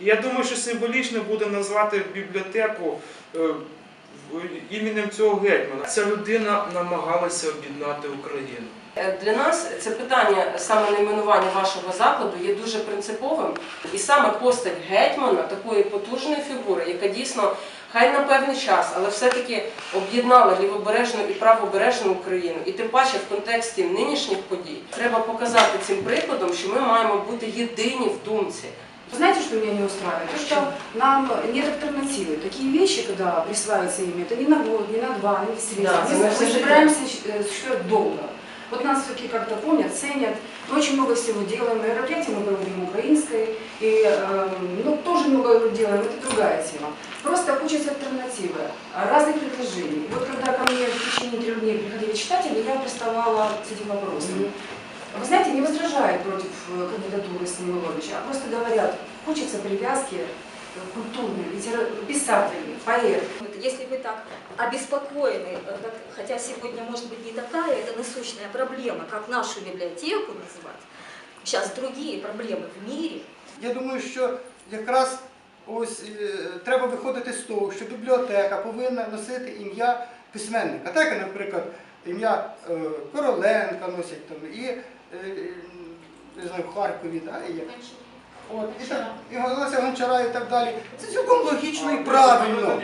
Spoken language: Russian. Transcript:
І я думаю, що символічно буде назвати бібліотеку е, іменем цього гетьмана. Ця людина намагалася об'єднати Україну. Е, Для нас це питання саме найменування вашого закладу є дуже принциповим. І саме постать гетьмана, такої потужної фігури, яка дійсно хай на певний час, але все-таки об'єднала лівобережну і правобережну Україну. І тим паче в контексті нинішніх подій треба показати цим прикладом, що ми маємо бути єдині в думці. Знаете, что меня не устраивает? То, что нам нет альтернативы. Такие вещи, когда присваивается имя, это не на год, не на два, не в средний. Да, мы, собираемся э, существовать долго. Вот нас все-таки как-то помнят, ценят. Мы очень много всего делаем. Мероприятия мы проводим украинской. И э, ну, тоже много делаем, это другая тема. Просто хочется альтернативы, разных предложений. Вот когда ко мне в течение трех дней приходили читатели, я приставала с этим вопросом. Вы знаете, не возражают против э, кандидатуры Станиловича, а просто говорят, хочется привязки э, культурной, литера... писателей, поэт. Вот Если вы так обеспокоены, э, как- хотя сегодня может быть не такая, это насущная проблема, как нашу библиотеку называть, сейчас другие проблемы в мире, Я думаю, що якраз ось е, треба виходити з того, що бібліотека повинна носити ім'я Письменника. Так, наприклад, ім'я е, Короленка носять там, і е, не знаю, в Харкові, да, і, є. От, і, так, і Галася Гончара і так далі. Це цілком логічно і правильно.